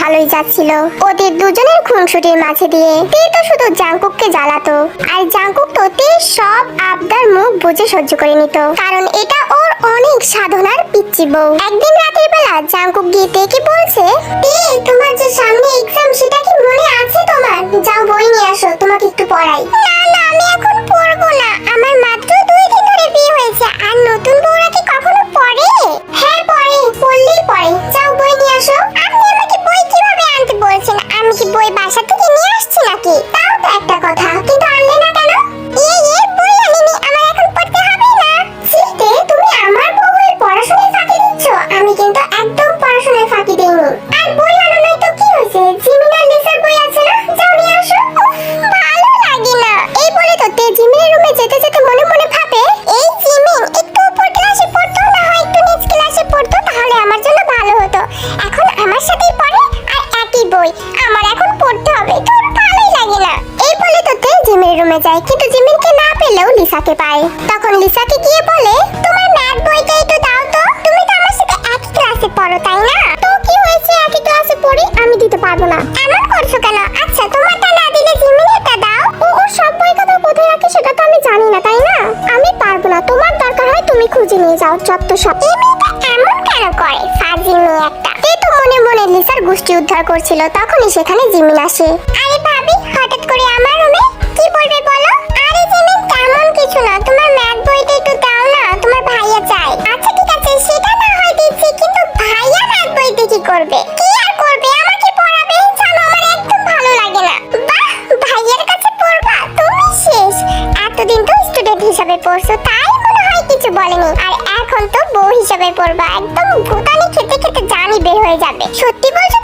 ভালোই যাচ্ছিল। ওদের দুজনের খুনসুটির মাঝে দিয়ে তে তো শুধু জাংকুককে জ্বালাতো। আর জাংকুক তো তে সব আবদার মুখ বুঝে সহ্য করে নিত। কারণ এটা ওর অনেক সাধনার পিচ্ছি বউ। একদিন রাতের বেলা জাংকুক গিয়ে তেকে বলছে, তে, তোমার যে সামনে এক্সাম সেটা কি মনে আছে তোমার? যাও বই নিয়ে আসো, তোমাকে একটু পড়াই। না না, আমি এখন পড়ব না। আমার মাত্র দুই দিন ধরে বিয়ে হয়েছে। আর নতুন বউরা কি কখনো পড়ে? হ্যাঁ পড়ে। পড়লেই পড়ে। যাও বই নিয়ে আসো। আপনি আমি কি বই বাসা থেকে নিয়ে আসছি নাকি? তাও তো একটা কথা। না। এমন করছ কেন? আচ্ছা তোমারটা না দিলে জিমিনেরটা দাও। ও ও সব বই কথা কোথায় রাখে সেটা তো আমি জানি না, তাই না? আমি পারব না। তোমার দরকার হয় তুমি খুঁজে নিয়ে যাও চত্বর সব। এই মেয়েটা এমন কেন করে? ফাজিল মেয়ে একটা। এই তো মনে মনে লিসার গোষ্ঠী উদ্ধার করছিল, তখনই সেখানে জিমিন আসে। আরে পড়ছো তাই মনে হয় কিছু বলেনি। আর এখন তো বউ হিসাবে পড়বা। একদম ভুতানি খেতে খেতে জানি বের হয়ে যাবে। সত্যি বলছো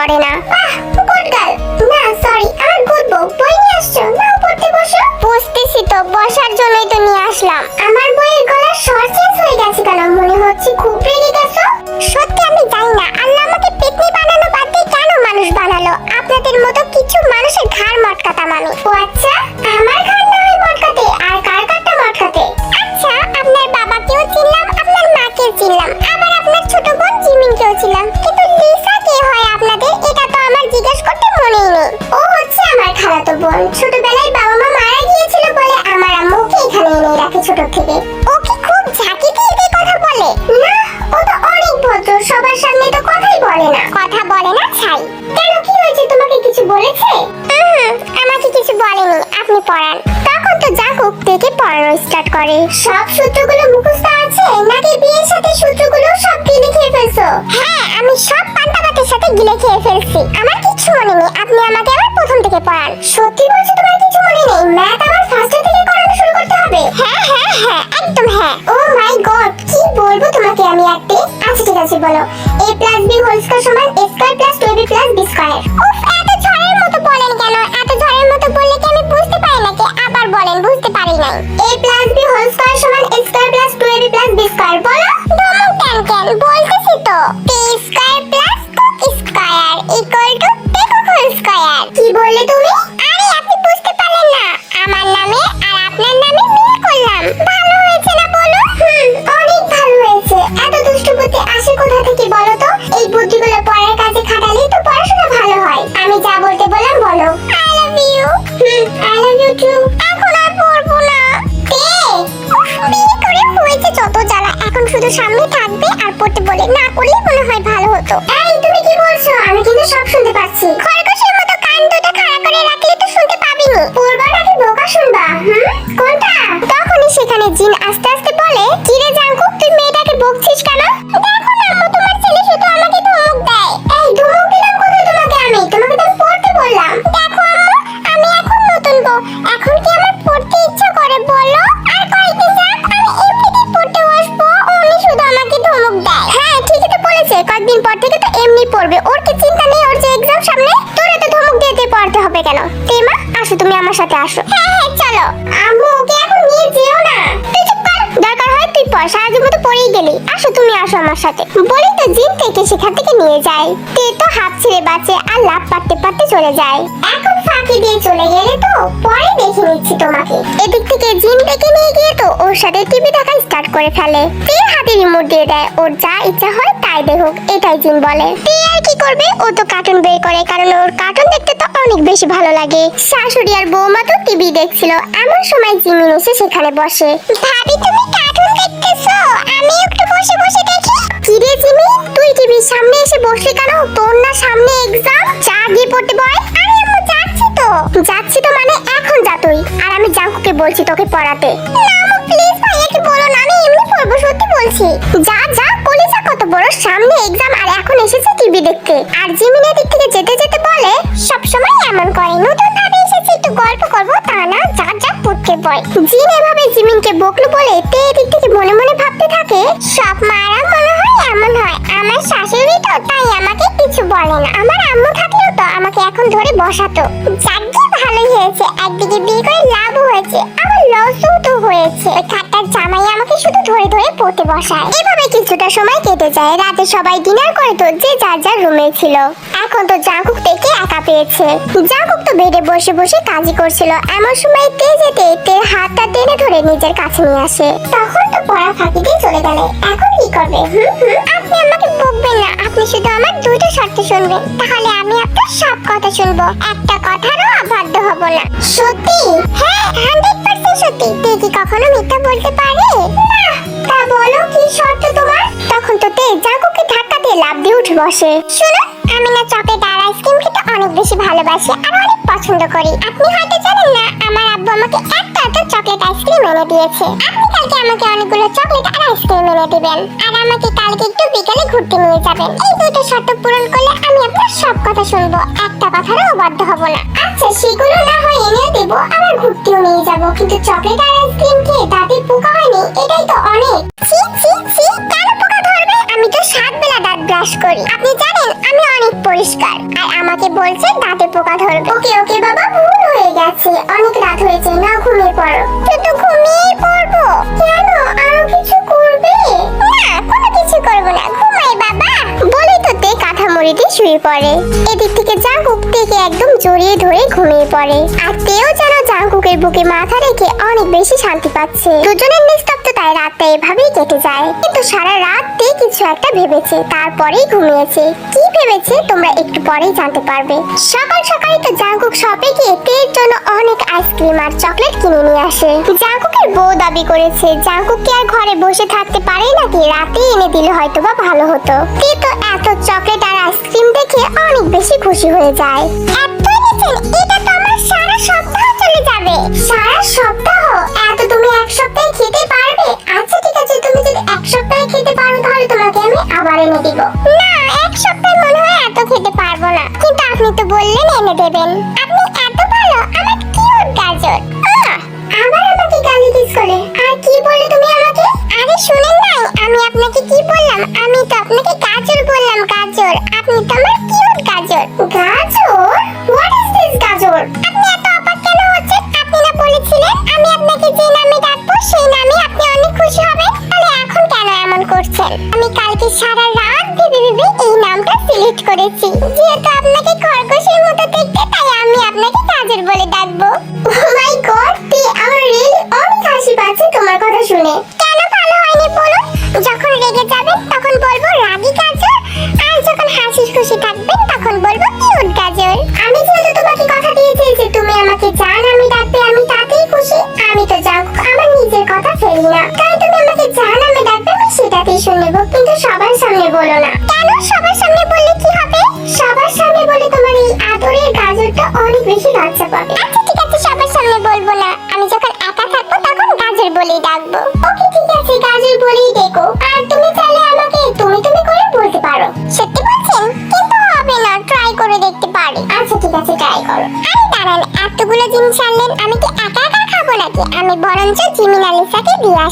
করে না। না সরি আমার গুড বউ বই নিয়ে আসছো? পড়তে বসো। বসতেছি তো বসার জন্যই তো নিয়ে আসলাম। আমার বইয়ের গলার স্বর চেঞ্জ হয়ে গেছে কেন? মনে হচ্ছে খুব রেগে গেছো। সত্যি আমি জানি না আল্লাহ আমাকে পেতনি বানানো বাদ দিয়ে কেন মানুষ বানালো? আপনাদের মতো কিছু মানুষের ঘাড় মটকাতাম আমি ও আচ্ছা বলেনি, আপনি পড়ান। তখন তো জাকুক থেকে পড়ানো স্টার্ট করে। সব সূত্রগুলো মুখস্থ আছে? নাকি বিয়ের সাথে সূত্রগুলো সব গিলে খেয়ে ফেলছো? হ্যাঁ আমি সব পান্তাবাতের সাথে গিলে খেয়ে ফেলছি। আমার কিছু মনে নেই, আপনি আমাকে আবার প্রথম থেকে পড়ান। সত্যি বলছো তোমার কিছু মনে নেই? ম্যাথ আবার ফার্স্ট থেকে করানো শুরু করতে হবে? হ্যাঁ হ্যাঁ হ্যাঁ একদম হ্যাঁ। ও মাই গড, কি বলব তোমাকে আমি আজকে? আচ্ছা ঠিক আছে, বলো। a plus b whole square সমান a square plus 2b plus b square. উফ, এত বলেন কেন? এত ঝড়ের মতো বললে কি আমি বুঝতে পারি নাকি আবার বলেন? বুঝতে পারি নাই। A plus b whole square সমান a square plus 2ab plus b square বলো। ধমক কেন কেন? বলতেছি তো। P square plus 2 square equal to p whole square কি বললে তুমি? এখন আর পড়ব না। করে হয়েছে যত জ্বালা। এখন শুধু সামনে থাকবে আর পড়তে বলে। না করলে মনে হয় ভালো হতো। এই, তুমি কি বলছো? আমি কিন্তু সব শুনতে পাচ্ছি। খরগোশের মতো কান দুটো খাড়া করে রাখলে তো শুনতে পাবিনি। পূর্বটাকে বোকা শুনবা, হুম? কোনটা? তখনই সেখানে জিন আস্তে আস্তে সাথে বলি তো জিন থেকে সেখান থেকে নিয়ে যায়। তে তো হাত ছেড়ে বাঁচে আর লাভ পারতে পারতে চলে যায়। এখন ফাঁকি দিয়ে চলে গেলে তো পরে দেখে নিচ্ছি তোমাকে। এদিক থেকে জিন থেকে নিয়ে গিয়ে তো ওর সাথে টিভি দেখা স্টার্ট করে ফেলে। তে হাতে রিমোট দিয়ে দেয়, ওর যা ইচ্ছা হয় তাই দেখুক, এটাই জিন বলে। তে আর করবে, ও তো কার্টুন বের করে, কারণ ওর কার্টুন দেখতে তো অনেক বেশি ভালো লাগে। শাশুড়ি আর বৌমা তো টিভি দেখছিল, এমন সময় জিমিন এসে সেখানে বসে। ভাবি, তুমি কার্টুন দেখতেছো? আমি একটু বসে বসে দেখি। কি রে জিমি তুই টিভির সামনে এসে বসলি কেন? তোর না সামনে এক্সাম চা গিয়ে পড়তে বয় আম্মু যাচ্ছি তো। যাচ্ছি তো মানে এখন যা তুই। আর আমি জাঙ্কুকে বলছি তোকে পড়াতে। না, আম্মু প্লিজ ভাইয়াকে বলো না, আমি এমনি পড়ব, সত্যি বলছি। যা যা, কলিজা কত বড়, সামনে এক্সাম আর এখন এসেছে টিভি দেখতে। আর জিমিনের দিক থেকে যেতে যেতে বলে, সব সময় এমন করে, নতুন ভাবে এসেছি, একটু গল্প করব, তা না, যা যা পুটকে বয় জিন এভাবে জিমিনকে বকলো বলে, তে এদিক থেকে মনে মনে ভাবতে থাকে, সব মারা মনে হয় এমন হয়। আমার শাশুড়ি তো তাই আমাকে কিছু বলে না, আমার আম্মু তো ধরে বসাতো। যাকে ভালোই হয়েছে। একদিকে বিয়ে করে লাভ হয়েছে আমার লসও তো হয়েছে। ওই খাট্টার জামাই আমাকে শুধু ধরে ধরে পড়তে বসায়। এভাবে কিছুটা সময় কেটে যায়। রাতে সবাই ডিনার করে তো যে যার যার রুমে ছিল। এখন তো জাঙ্কুক থেকে একা পেয়েছে। জাঙ্কুক তো বেডে বসে বসে কাজই করছিল। এমন সময় তে যেতে তের হাতটা টেনে ধরে নিজের কাছে নিয়ে আসে। তখন তো পড়া ফাঁকি দিয়ে চলে গেলে। এখন কি করবে? আপনি আমাকে বকবেন না। আপনি শুধু আমার দুটো শর্ত শুনবেন। তাহলে সব কথা শুনব। একটা কথারও অবাধ্য হব না। সত্যি? হ্যাঁ হান্ড্রেড পার্সেন্ট সত্যি। তুই কি কখনো মিথ্যা বলতে পারে না। তা বলো, কি শর্ত তোমার? তখন তো তে জাগুকে ধাক্কা দিয়ে লাভ দিয়ে উঠে বসে। শুনো আমি না চকলেট আর আইসক্রিম খেতে অনেক বেশি ভালোবাসি আর অনেক পছন্দ করি। আপনি হয়তো জানেন না, আমার আব্বু আমাকে একটা এত চকলেট আইসক্রিম এনে দিয়েছে। আপনি কালকে আমাকে অনেকগুলো চকলেট আর আইসক্রিম এনে দিবেন। আর আমাকে কালকে একটু বিকালে ঘুরতে নিয়ে যাবেন। এই দুটো শর্ত পূরণ করলে আমি আপনার সব কথা শুনব। একটা কথারও অবাধ্য হব না। আচ্ছা সেগুলো না হয় এনে দেবো, আবার ঘুরতেও নিয়ে যাব। কিন্তু চকলেট আর আইসক্রিম খেয়ে দাঁতে পোকা হয়নি, এটাই তো অনেক। পড়ে। এদিক থেকে জাঙ্কুক থেকে একদম জড়িয়ে ধরে ঘুমিয়ে পড়ে। আর তেও যেন জাঙ্কুকের বুকে মাথা রেখে অনেক বেশি শান্তি পাচ্ছে। দুজনের নিস্তব্ধতায় রাতটা এভাবেই কেটে যায়। কিন্তু সারা রাত তে কিছু একটা ভেবেছে, তারপরেই ঘুমিয়েছে। কি ভেবেছে তোমরা একটু পরেই জানতে পারবে। সকাল সকালই তো জাঙ্কুক শপে গিয়ে আইসক্রিম আর চকলেট কিনে নিয়ে আসে। জাঙ্কুকের বউ দাবি করেছে জাঙ্কুক কি আর ঘরে বসে থাকতে পারে নাকি রাতে এনে দিলে হয়তো বা ভালো হতো। তে এত চকলেট আর আইসক্রিম দেখে অনেক বেশি খুশি হয়ে যায়। যাবে। সারা সপ্তাহ? এত তুমি এক খেতে পারবে? আচ্ছা ঠিক আছে, তুমি যদি এক সপ্তাহে খেতে তাহলে তোমাকে আবার এনে না, এক এত খেতে পারব না। কিন্তু আপনি তো বললেন এনে দেবেন। আপনি এত ভালো আমার কি বলে তুমি আমাকে? আরে শুনেন আমি আপনাকে কি বললাম? আমি তো আপনাকে গাজর বললাম, গাজর। আপনি তো আমার কিউট গাজর। গাজর?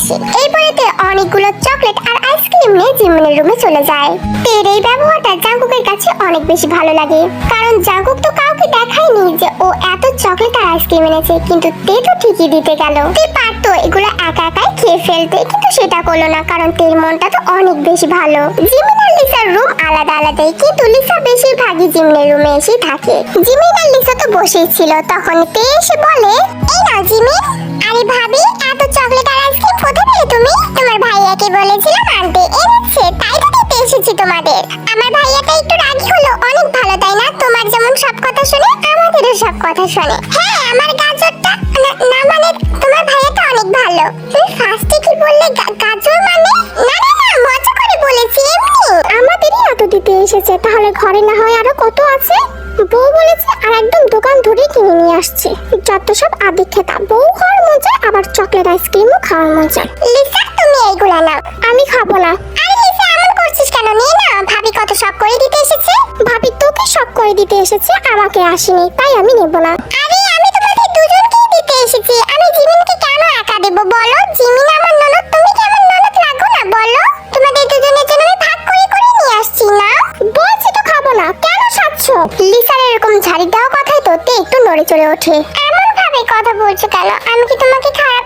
আসি এই বলেতে অনেকগুলো চকলেট আর আইসক্রিম এমনি জিমিনের রুমে চলে যায়। তের এই ব্যবহারটা জাঙ্কুকের কাছে অনেক বেশি ভালো লাগে। কারণ জাঙ্কুক তো কাউকে দেখায়নি যে ও এত চকলেট আর আইসক্রিম এনেছে, কিন্তু তে তো ঠিকই দিতে গেল। তে পারতো এগুলো একা একাই খেয়ে ফেলতে, কিন্তু সেটা করল না, কারণ তের মনটা তো অনেক বেশি ভালো। জিমিন আর লিসার রুম আলাদা আলাদাই, কিন্তু লিসা বেশিরভাগই জিমিনের রুমে এসেই থাকে। জিমিন আর লিসা তো বসেই ছিল, তখন তে এসে বলে, এই নাও জিমিন, আরে ভাবি তুমি? তোমার ভাইয়াকে বলেছিলাম আনতে এনেছে, তাই তো দিতে এসেছি তোমাদের। আমার ভাইয়াটা একটু রাগী হলো, অনেক ভালো, তাই না? তোমার যেমন সব কথা শুনে, আমাদেরও সব কথা শুনে। হ্যাঁ আমার গাজরটা, না মানে তোমার ভাইয়াটা অনেক ভালো। তুমি ফার্স্টে কি বললে? গাজর মানে? না না না, মজা করে বলেছি, এমনি। আমাদেরই এত দিতে এসেছে, তাহলে ঘরে না হয় আরও কত আছে? বউ বলেছে, আর একদম দোকান ধরে কিনে নিয়ে আসছে। যত সব আদি খেতা বউ মজা আবার চকলেট আইসক্রিমও খাওয়ার মজা লিসা, তুমি এইগুলা নাও। আমি খাব না। আরে লিসা, এমন করছিস কেন? নিয়ে না ভাবি কত সব করে দিতে এসেছে। ভাবি তোকে সব করে দিতে এসেছে, আমাকে আসেনি, তাই আমি নেব না। আরে, আমি তোমাদের দুজনকেই দিতে এসেছি। আমি জিমিনকে কেন একা দেব বলো? জিমিন আমার ননদ, তুমি কি আমার ননদ লাগো না বলো? তোমাদের দুজনের জন্য আমি ভাগ করে করে নিয়ে আসছি, না? বলছি তো খাব না। কেন সাচ্ছ লিসার এরকম ঝাড়ি দেওয়া কথাই তোতে একটু নড়ে চড়ে ওঠে। কথা বলছো কেন? আমি কি তোমাকে খারাপ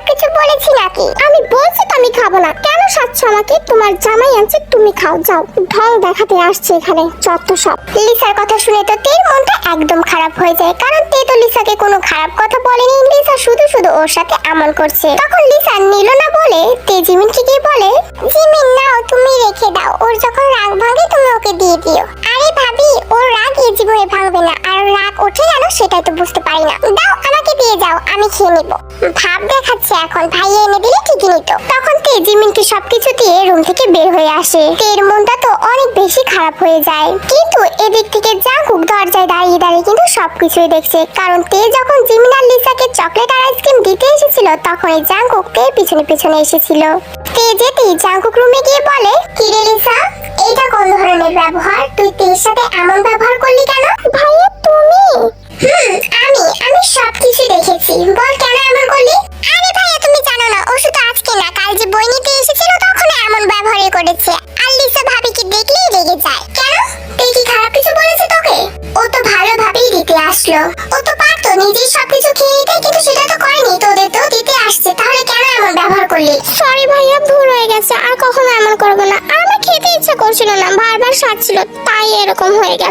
বলেছি নাকি? আমি বলছি তো আমি খাব না। কেন সাচ্ছ আমাকে? তোমার জামাই আনছে, তুমি খাও, যাও। ঢং দেখাতে আসছে এখানে যত সব। লিসার কথা শুনে তো তের মনটা একদম খারাপ হয়ে যায়। কারণ তে তো লিসাকে কোনো খারাপ কথা বলেনি। লিসা শুধু শুধু ওর সাথে আমল করছে। তখন লিসা নিল না বলে তে জিমিনকে গিয়ে বলে, জিমিন, নাও, তুমি রেখে দাও। ওর যখন রাগ ভাঙে, তুমি ওকে দিয়ে দিও। আরে ভাবি, ওর রাগ এই জীবনে ভাঙবে না। আর রাগ ওঠে গেল সেটাই তো বুঝতে পারি না। দাও, আমাকে দিয়ে যাও, আমি খেয়ে নিব। ভাব দেখাচ্ছে এখন ভাইয়া এনে দিলে ঠিকই নিত। তখন তে জিমিনকে সবকিছু দিয়ে রুম থেকে বের হয়ে আসে। তের মনটা তো অনেক বেশি খারাপ হয়ে যায়। কিন্তু এদিক থেকে জাঙ্কুক দরজায় দাঁড়িয়ে দাঁড়িয়ে কিন্তু সবকিছুই দেখছে। কারণ তে যখন জিমিন আর লিসাকে চকলেট আর আইসক্রিম দিতে এসেছিল তখন এই জাঙ্কুক তের পিছনে পিছনে এসেছিল। তে যেতেই জাঙ্কুক রুমে গিয়ে বলে কি রে লিসা এটা কোন ধরনের ব্যবহার? তুই তের সাথে এমন ব্যবহার করলি কেন?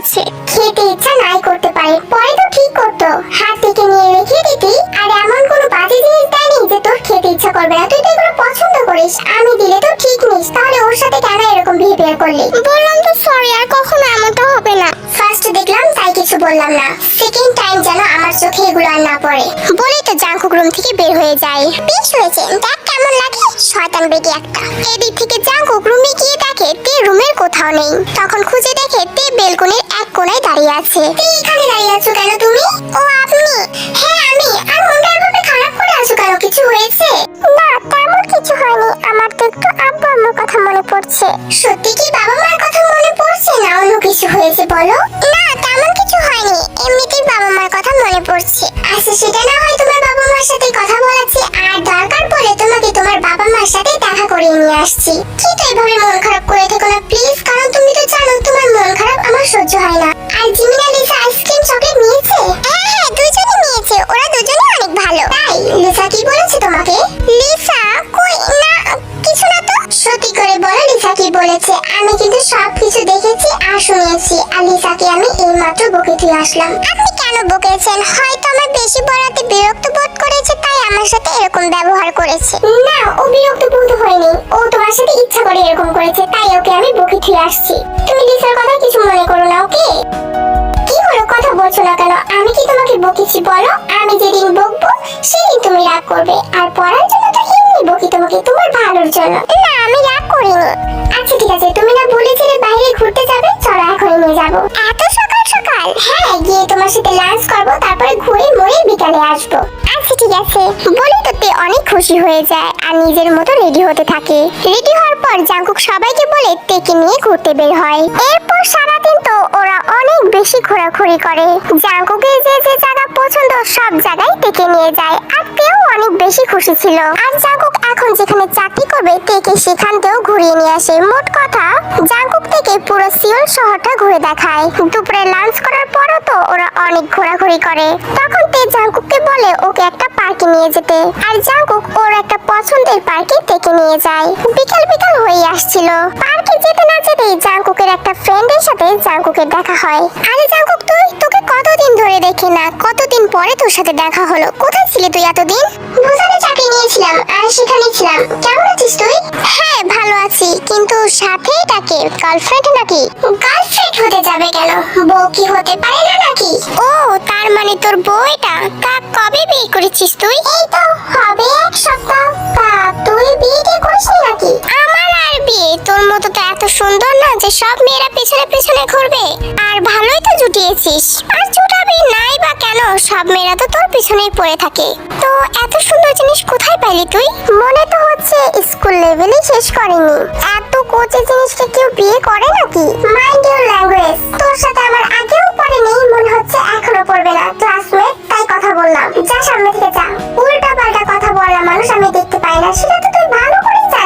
গেছে খেতে ইচ্ছা নাই করতে পারে। পরে তো ঠিক করতো। হাত থেকে নিয়ে রেখে দিতি। আর এমন কোনো বাজে জিনিস দেয়নি যে তোর খেতে ইচ্ছা করবে না। তুই তো এগুলো পছন্দ করিস। আমি দিলে তো ঠিক নিস। তাহলে ওর সাথে কেন এরকম বিহেভিয়ার করলি? বললাম না। সেকেন্ড টাইম যেন আমার চোখে এগুলো আর না পড়ে। বলে তো জাঙ্কুক রুম থেকে বের হয়ে যায়। বেশ হয়েছে। দেখ কেমন লাগে। শয়তান বেগে একটা। এদিক থেকে জাঙ্কুক রুমে গিয়ে দেখে তে রুমের কোথাও নেই। তখন খুঁজে দেখে তে বেলকনির এক কোণায় দাঁড়িয়ে আছে। তে এখানে দাঁড়িয়ে আছো কেন তুমি? ও আপনি। হ্যাঁ আমি। আর কেন কিছু হয়েছে? না তেমন কিছু হয়নি। আমার তো একটু আব্বু আম্মুর কথা মনে পড়ছে। সত্যি কি বাবা মার কথা মনে পড়ছে না অন্য কিছু হয়েছে বলো? না তেমন কিছু হয়নি। এমনিতেই বাবা মার কথা মনে পড়ছে। আচ্ছা সেটা না হয় তোমার বাবা মার সাথে কথা বলাচ্ছি আসলাম আপনি কেন বকেছেন? হয়তো আমার বেশি বলাতে বিরক্ত বোধ করেছে তাই আমার সাথে এরকম ব্যবহার করেছে। না ও বিরক্ত বোধ হয়নি। ও তোমার সাথে ইচ্ছা করে এরকম করেছে তাই ওকে আমি বকে দিয়ে আসছি। তুমি লিসার কথা কিছু মনে করো না ওকে? কি হলো কথা বলছো না কেন? আমি কি তোমাকে বকেছি বলো? আমি যেদিন বকবো সেদিন তুমি রাগ করবে। আর পড়ার জন্য তো এমনি বকি তোমাকে তোমার ভালোর জন্য। না আমি রাগ করিনি। আচ্ছা ঠিক আছে তুমি না বলেছিলে বাইরে ঘুরতে যাবে চলো এখনই নিয়ে যাব। সকাল হ্যাঁ গিয়ে তোমার সাথে লাঞ্চ করব, তারপরে ঘুরে মরে বিকালে আসব। আচ্ছা ঠিক আছে। বলে তো তে অনেক খুশি হয়ে যায় আর নিজের মতো রেডি হতে থাকে। রেডি হওয়ার পর জাঙ্কুক সবাইকে বলে তেকে নিয়ে ঘুরতে বের হয়। এরপর সারাদিন তো ওরা অনেক বেশি ঘোরাঘুরি করে। জাঙ্কুকের যে যে জায়গা পছন্দ, সব জায়গায় তেকে নিয়ে যায়। আর তেও অনেক বেশি খুশি ছিল। আর জাঙ্কুক এখন যেখানে চাকরি করবে তেকে সেখান থেকেও ঘুরিয়ে নিয়ে আসে। মোট কথা, জাঙ্কুক থেকে পুরো সিওল শহরটা ঘুরে দেখায়। দুপুরে লাঞ্চ করার পরও তো ওরা অনেক ঘোরাঘুরি করে। তখন তে জাঙ্কুককে বলে ওকে একটা পার্কে নিয়ে যেতে। আর জাঙ্কুক ওর একটা পছন্দের পার্কে থেকে নিয়ে যায়। বিকাল বিকাল হয়ে আসছিল। পার্কে যেতে না যেতেই জাঙ্কুকের একটা ফ্রেন্ডের সাথে জাঙ্কুকের দেখা হয়। আরে জাঙ্কুক তুই তোকে কতদিন ধরে দেখি না? কতদিন পরে তোর সাথে দেখা হলো? কোথায় ছিলি তুই এতদিন? বুঝাতে চাকরি নিয়েছিলাম আর সেখানে ছিলাম। কেমন আছিস তুই? হ্যাঁ ভালো আছি। কিন্তু সাথে এটাকে গার্লফ্রেন্ড নাকি? গার্লফ্রেন্ড হতে যাবে কেন? বউ কি হতে পারে না নাকি? ও তার মানে তোর বউ এটা? তা কবে বিয়ে করেছিস তুই? এই তো হবে এক সপ্তাহ। তা তুই বিয়ে টিয়ে করিসনি নাকি? আমার আর তোর মতো তো এত সুন্দর না যে সব মেয়েরা পেছনে পেছনে ঘুরবে। আর ভালোই তো জুটিয়েছিস। আর জুটাবি নাই বা কেন? সব মেয়েরা তো তোর পিছনেই পড়ে থাকে। তো এত সুন্দর জিনিস কোথায় পাইলি তুই? মনে তো হচ্ছে স্কুল লেভেলে শেষ করেনি। এত কোচে জিনিসকে কেউ বিয়ে করে নাকি? মাইন্ড ইউর ল্যাঙ্গুয়েজ তোর সাথে আমার আগেও পড়েনি, মনে হচ্ছে এখনও পড়বে না। ক্লাসমেট তাই কথা বললাম। যা সামনে থেকে যা। উল্টা পাল্টা কথা বলা মানুষ আমি দেখতে পাই না, সেটা তো তুই ভালো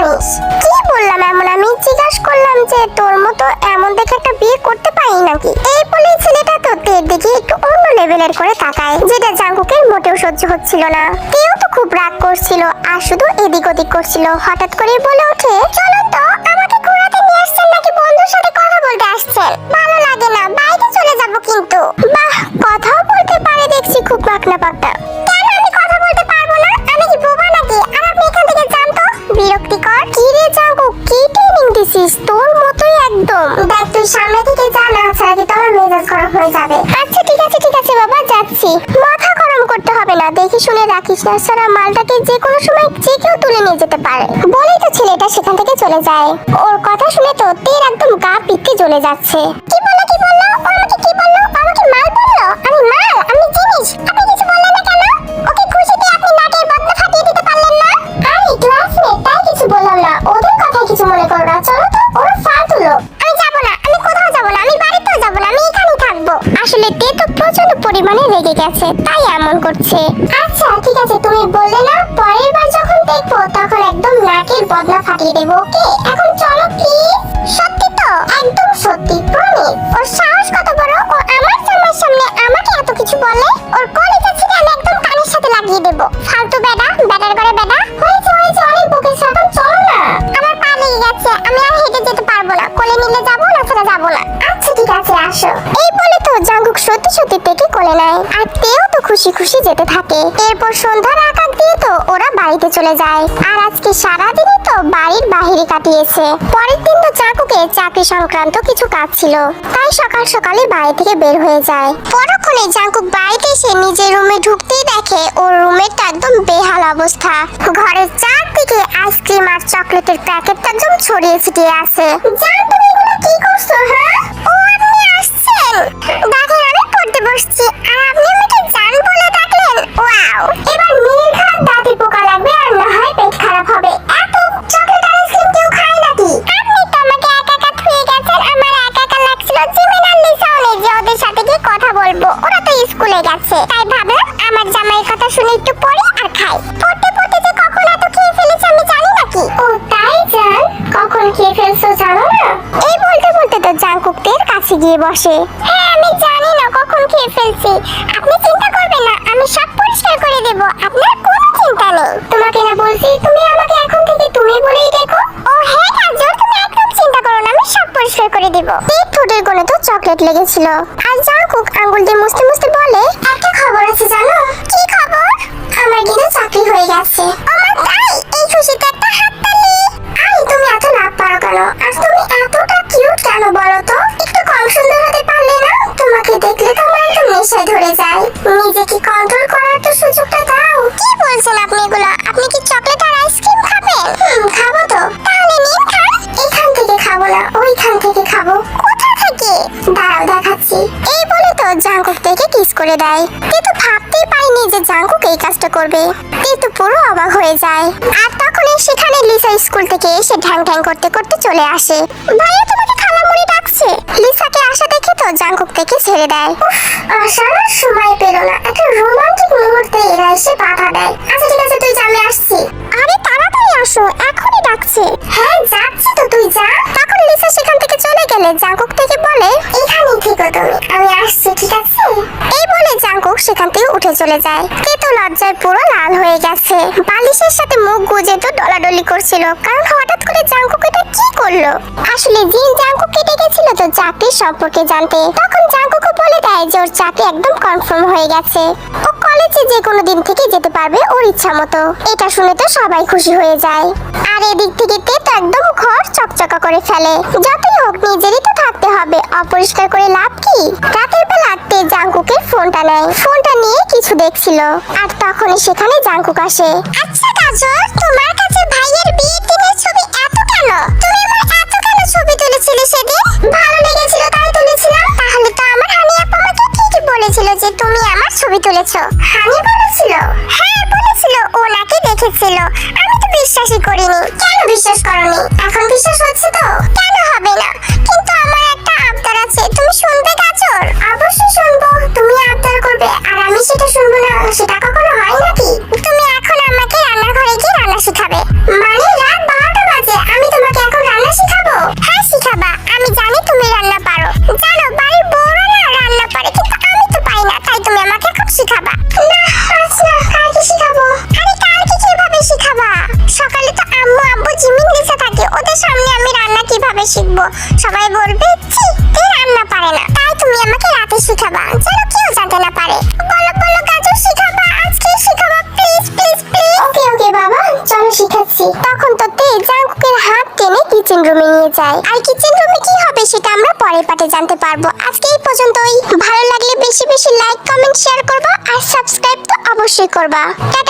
জানিস কি বললাম এমন? আমি জিজ্ঞাসা করলাম যে তোর মতো এমন দেখে একটা বিয়ে করতে পারি নাকি? এই বলে ছেলেটা তো তের দিকে একটু অন্য লেভেলের করে তাকায়, যেটা জাঙ্কুকের মোটেও সহ্য হচ্ছিল না। তেও তো খুব রাগ করছিল আর শুধু এদিক ওদিক করছিল। হঠাৎ করে বলে ওঠে, চলো তো, আমাকে ঘোরাতে নিয়ে আসছেন নাকি? বন্ধুর সাথে কথা বলতে আসছেন। ভালো লাগে না, বাইরে চলে যাব কিন্তু। শুনে রাখিস না, সারা মালটাকে যে কোনো সময় যে কেউ তুলে নিয়ে যেতে পারে। বলেই তো ছেলেটা সেখান থেকে চলে যায়। ওর কথা শুনে তো তের একদম গা পিত্তে জ্বলে যাচ্ছে। আসো। এই বলে তো জাঙ্গুক সত্যি সত্যি থেকে কোলে নেয়। আর তেও তো খুশি খুশি যেতে থাকে। এরপর সন্ধ্যার আকাশ দিয়ে তো ওরা বাড়িতে চলে যায়। আর আজকে সারাদিনই তো বাড়ির বাহিরে কাটিয়েছে। পরের দিন তো চাকুকে চাকরি সংক্রান্ত কিছু কাজ ছিল। তাই সকাল সকালে বাড়ি থেকে বের হয়ে যায়। পরক্ষণে জাঙ্কুক বাড়িতে এসে নিজের রুমে ঢুকতেই দেখে ওর রুমেরটা একদম বেহাল অবস্থা। ঘরের চারদিকে আইসক্রিম আর চকলেটের প্যাকেটটা একদম ছড়িয়ে ছিটিয়ে আছে। জান তুমি এগুলো কি করছ হ্যাঁ? আপনি আসছেন আমি পড়তে বসছি। আর আপনি আমাকে জান বলে ডাকলেন? ওয়াও। এবার নির্ঘাত দাঁতে পোকা লাগবে আর না হয় পেট খারাপ হবে। এত চকলেট আইসক্রিম কেউ খায় নাকি? আপনি তো আমাকে একা একা থুয়ে গেছেন। আমার একা একা লাগছিল জিমিন আর লিসাও যে ওদের সাথে গিয়ে কথা বলব। ওরা তো স্কুলে গেছে। তাই গিয়ে বসে। হ্যাঁ আমি জানি না কখন খেয়ে ফেলছি। আপনি চিন্তা করবেন না আমি সব পরিষ্কার করে দেব। আপনার কোনো চিন্তা নেই। তোমাকে না বলছি তুমি আমাকে এখন থেকে তুমি বলেই দেখো। ও হ্যাঁ কাজল তুমি একদম চিন্তা করো না আমি সব পরিষ্কার করে দেব। এই ঠোঁটের কোণে তো চকলেট লেগেছিল। দেয়। কিন্তু ভাবতেই পারেনি যে জাঙ্কুক এই কাজটা করবে। তেতু পুরো অবাক হয়ে যায়। আর তখনই সেখানে লিসা স্কুল থেকে এসে ঢ্যাং ঢ্যাং করতে করতে চলে আসে। ভাইয়া তোমাকে খালামুনি ডাকছে। লিসাকে আসা দেখে তো জাঙ্কুক থেকে ছেড়ে দেয়। আসার সময় পেল না। একটা রোমান্টিক মুহূর্তে এরা এসে বাধা দেয়। আচ্ছা ঠিক আছে, তুই যা আমি আসছি। আরে তাড়াতাড়ি আসো, এখনই ডাকছে। হ্যাঁ যাচ্ছি তো, তুই যা। তখন লিসা সেখান থেকে চলে গেলে জাঙ্কুক থেকে বলে, এখানেই থেকো তুমি। আমি আসছি, ঠিক আছে? সেখান থেকে উঠে চলে যায়। তেতো লজ্জায় পুরো লাল হয়ে গেছে। বালিশের সাথে মুখ গুজে তো ডলাডলি করছিল। কারণ হঠাৎ করে জাঙ্কুক এটা কি করল? আসলে জিন জাঙ্কুক কেটে গেছিল তো চাকরির সম্পর্কে জানতে, তখন জাঙ্কুকও বলে দেয় যে ওর চাকরি একদম কনফার্ম হয়ে গেছে। ও কলেজে যে কোনো দিন থেকে যেতে পারবে ওর ইচ্ছা মতো। এটা শুনে তো সবাই খুশি হয়ে যায়। আর এদিক থেকে তে তো একদম ঘর চকচকা করে ফেলে। যতই হোক নিজেরই তো থাকতে হবে। অপরিষ্কার করে লাভ কি? রাতের বেলা তে জাঙ্কুকের ফোনটা নেয়। ফোনটা নিয়ে কিছু দেখছিল। আর তখনই সেখানে জাঙ্কুক আসে। আচ্ছা গাজর, তোমার কাছে ভাইয়ের বিয়ের দিনের ছবি এত তুমি আমার এত ছবি তুলেছিলে সেদিন? ভালো লেগেছিল তাই তুলেছিলাম। তাহলে তো আমার হানি আপা আমাকে ঠিকই বলেছিল যে তুমি আমার ছবি তুলেছো। হানি বলেছিল? হ্যাঁ বলেছিল। ও নাকি দেখেছিল। আমি তো বিশ্বাসই করিনি। কেন বিশ্বাস করনি? এখন বিশ্বাস হচ্ছে তো? কেন হবে না? কিন্তু আমার একটা আবদার আছে। তুমি শুনবে গাজর? অবশ্যই শুনব। তুমি আবদার করবে। আর আমি সেটা শুনব না, সেটা কখনো বেশি